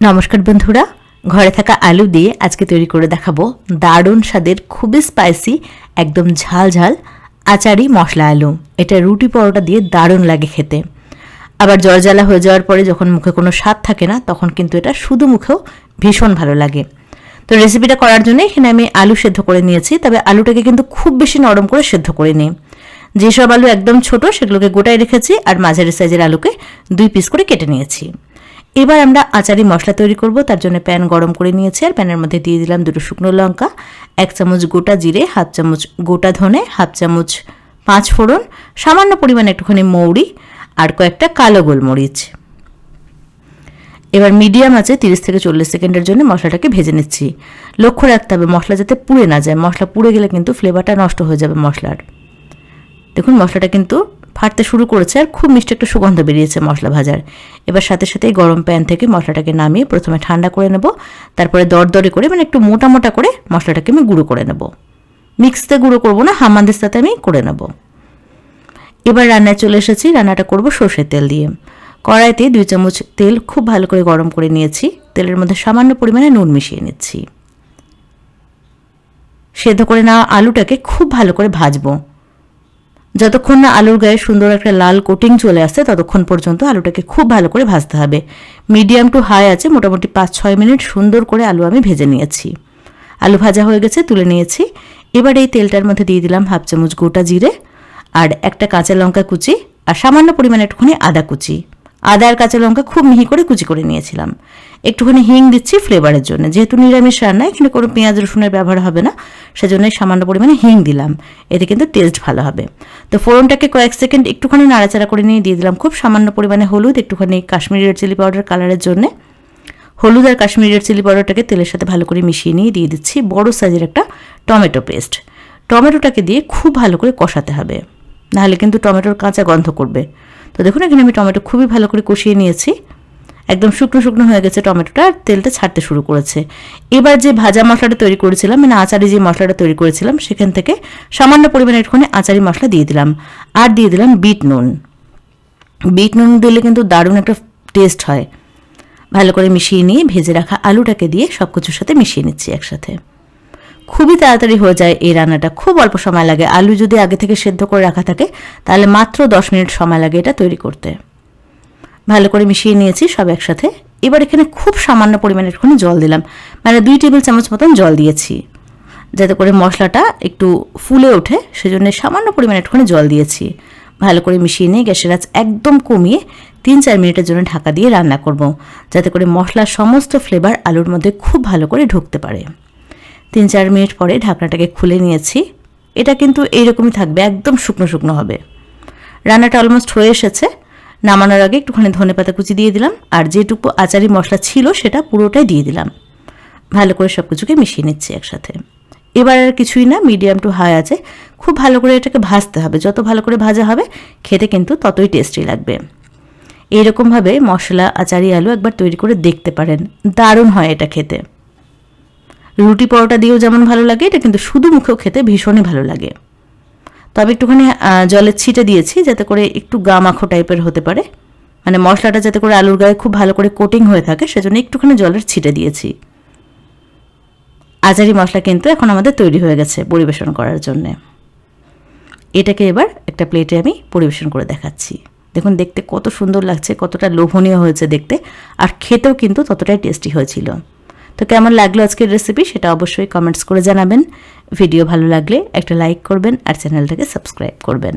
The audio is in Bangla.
নমস্কার বন্ধুরা, ঘরে থাকা আলু দিয়ে আজকে তৈরি করে দেখাবো দারুণ স্বাদের, খুবই স্পাইসি একদম ঝাল ঝাল আচারি মশলা আলু। এটা রুটি পরোটা দিয়ে দারুণ লাগে খেতে। আবার জ্বর জ্বালা হয়ে যাওয়ার পরে যখন মুখে কোনো স্বাদ থাকে না, তখন কিন্তু এটা শুধু মুখেও ভীষণ ভালো লাগে। তো রেসিপিটা করার জন্য এখানে আমি আলু সেদ্ধ করে নিয়েছি, তবে আলুটাকে কিন্তু খুব বেশি নরম করে সেদ্ধ করে নিই। যেসব আলু একদম ছোট, সেগুলোকে গোটায় রেখেছি আর মাঝারি সাইজের আলুকে দুই পিস করে কেটে নিয়েছি। এবার আমরা আচারি মশলা তৈরি করব, তার জন্য প্যান গরম করে নিয়েছি, আর প্যানের মধ্যে দিয়ে দিলাম দুটো শুকনো লঙ্কা, এক চামচ গোটা জিরে, হাফ চামচ গোটা ধনে, হাফ চামচ পাঁচ ফোড়ন, সামান্য পরিমাণে একটুখানি মৌরি, আর কয়েকটা কালো গোলমরিচ। এবার মিডিয়াম আছে তিরিশ থেকে চল্লিশ সেকেন্ডের জন্য মশলাটাকে ভেজে নিচ্ছি। লক্ষ্য রাখতে হবে মশলা যাতে পুড়ে না যায়, মশলা পুড়ে গেলে কিন্তু ফ্লেভারটা নষ্ট হয়ে যাবে মশলার। দেখুন, মশলাটা কিন্তু ফাটতে শুরু করেছে আর খুব মিষ্টি একটা সুগন্ধ বেরিয়েছে মশলা ভাজার। এবার সাথে সাথে গরম প্যান থেকে মশলাটাকে নামিয়ে প্রথমে ঠান্ডা করে নেব, তারপরে দরদরে করে মানে একটু মোটা মোটা করে মশলাটাকে আমি গুঁড়ো করে নেব। মিক্সতে গুঁড়ো করব না, হামানদিস্তাতে আমি করে নেব। এবার রান্নায় চলে এসেছি, রান্নাটা করব সর্ষের তেল দিয়ে। কড়াইতে দুই চামচ তেল খুব ভালো করে গরম করে নিয়েছি, তেলের মধ্যে সামান্য পরিমাণে নুন মিশিয়ে নিচ্ছি। সেদ্ধ করে নেওয়া আলুটাকে খুব ভালো করে ভাজবো। যতক্ষণ না আলুর গায়ে সুন্দর একটা লাল কোটিং চলে আসে, ততক্ষণ পর্যন্ত আলুটাকে খুব ভালো করে ভাজতে হবে। মিডিয়াম টু হাই আছে, মোটামুটি পাঁচ, ছয় মিনিট সুন্দর করে আলু আমি ভেজে নিয়েছি। আলু ভাজা হয়ে গেছে, তুলে নিয়েছি। এবার এই তেলটার মধ্যে দিয়ে দিলাম হাফ চামচ গোটা জিরে আর একটা কাঁচা লঙ্কা কুচি আর সামান্য পরিমাণে একটুখানি আদা কুচি। আদা আর কাঁচা লঙ্কা খুব মিহি করে কুচি করে নিয়েছিলাম। একটুখানি হিং দিচ্ছি ফ্লেভারের জন্য। যেহেতু নিরামিষ রান্না এখানে কোনো পেঁয়াজ, রসুনের ব্যবহার হবে না, সেজন্য সামান্য পরিমাণে হিং দিলাম। এতে কিন্তু টেস্ট ভালো হবে। তো ফোড়নটাকে কয়েক সেকেন্ড একটুখানি নাড়াচাড়া করে নিয়ে দিয়ে দিলাম খুব সামান্য পরিমাণে হলুদ, একটুখানি কাশ্মীরি রেড চিলি পাউডার কালারের জন্য। হলুদ আর কাশ্মীরি রেড চিলি পাউডারটাকে তেলের সাথে ভালো করে মিশিয়ে নিয়ে দিয়ে দিচ্ছি বড় সাইজের একটা টমেটো পেস্ট টমেটোটাকে দিয়ে খুব ভালো করে কষাতে হবে। নাহলে কিন্তু টমেটোর কাঁচা গন্ধ করবে। তো দেখুন, এখানে আমি টমেটো খুবই ভালো করে কষিয়ে নিয়েছি। একদম শুকনো শুকনো হয়ে গেছে টমেটোটা, আর তেলটা ছাড়তে শুরু করেছে। এবার যে ভাজা মশলাটা তৈরি করেছিলাম মানে আচারি যে মশলাটা তৈরি করেছিলাম, সেখান থেকে সামান্য পরিমাণে একটুখানি আচারি মশলা দিয়ে দিলাম। আর দিয়ে দিলাম বিট নুন। বিট নুন দিলে কিন্তু দারুণ একটা টেস্ট হয়। ভালো করে মিশিয়ে নিয়ে ভেজে রাখা আলুটাকে দিয়ে সব কিছুর সাথে মিশিয়ে নিচ্ছি একসাথে। খুবই তাড়াতাড়ি হয়ে যায় এই রান্নাটা। খুব অল্প সময় লাগে। আলু যদি আগে থেকে সেদ্ধ করে রাখা থাকে, তাহলে মাত্র দশ মিনিট সময় লাগে এটা তৈরি করতে। ভালো করে মিশিয়ে নিয়েছি সব একসাথে। এবার এখানে খুব সামান্য পরিমাণে একটুখানি জল দিলাম। মানে দুই টেবিল চামচ মতন জল দিয়েছি। যাতে করে মশলাটা একটু ফুলে ওঠে, সেজন্য সামান্য পরিমাণে একটুখানি জল দিয়েছি। ভালো করে মিশিয়ে নিয়ে গ্যাসের আঁচ একদম কমিয়ে তিন চার মিনিটের জন্য ঢাকা দিয়ে রান্না করব, যাতে করে মশলার সমস্ত ফ্লেভার আলুর মধ্যে খুব ভালো করে ঢুকতে পারে। তিন চার মিনিট পরে ঢাকনাটাকে খুলে নিয়েছি। এটা কিন্তু এইরকমই থাকবে, একদম শুকনো শুকনো হবে। রান্নাটা অলমোস্ট হয়ে এসেছে। নামানোর আগে একটুখানি ধনে পাতা কুচি দিয়ে দিলাম, আর যেটুকু আচারি মশলা ছিল সেটা পুরোটাই দিয়ে দিলাম। ভালো করে সব কিছুকে মিশিয়ে নিচ্ছি একসাথে। এবার আর কিছুই না মিডিয়াম টু হাই আছে। খুব ভালো করে এটাকে ভাজতে হবে। যত ভালো করে ভাজা হবে, খেতে কিন্তু ততই টেস্টি লাগবে। এইরকমভাবে মশলা, আচারি, আলু একবার তৈরি করে দেখতে পারেন। দারুণ হয় এটা খেতে। রুটি পরোটা দিয়েও যেমন ভালো লাগে, এটা কিন্তু শুধু মুখেও খেতে ভীষণই ভালো লাগে। তবে একটুখানি জলের ছিটে দিয়েছি যাতে করে একটু গা মাখো টাইপের হতে পারে। মানে মশলাটা যাতে করে আলুর গায়ে খুব ভালো করে কোটিং হয়ে থাকে, সেজন্য একটুখানি জলের ছিটে দিয়েছি। আচারি মশলা কিন্তু এখন আমাদের তৈরি হয়ে গেছে পরিবেশন করার জন্যে। এটাকে এবার একটা প্লেটে আমি পরিবেশন করে দেখাচ্ছি। দেখুন, দেখতে কত সুন্দর লাগছে, কতটা লোভনীয় হয়েছে দেখতে, আর খেতেও কিন্তু ততটাই টেস্টি হয়েছিল। তো কেমন লাগল আজকের রেসিপি সেটা অবশ্যই কমেন্টস করে জানাবেন। ভিডিও ভালো লাগলে একটা লাইক করবেন আর চ্যানেলটাকে সাবস্ক্রাইব করবেন।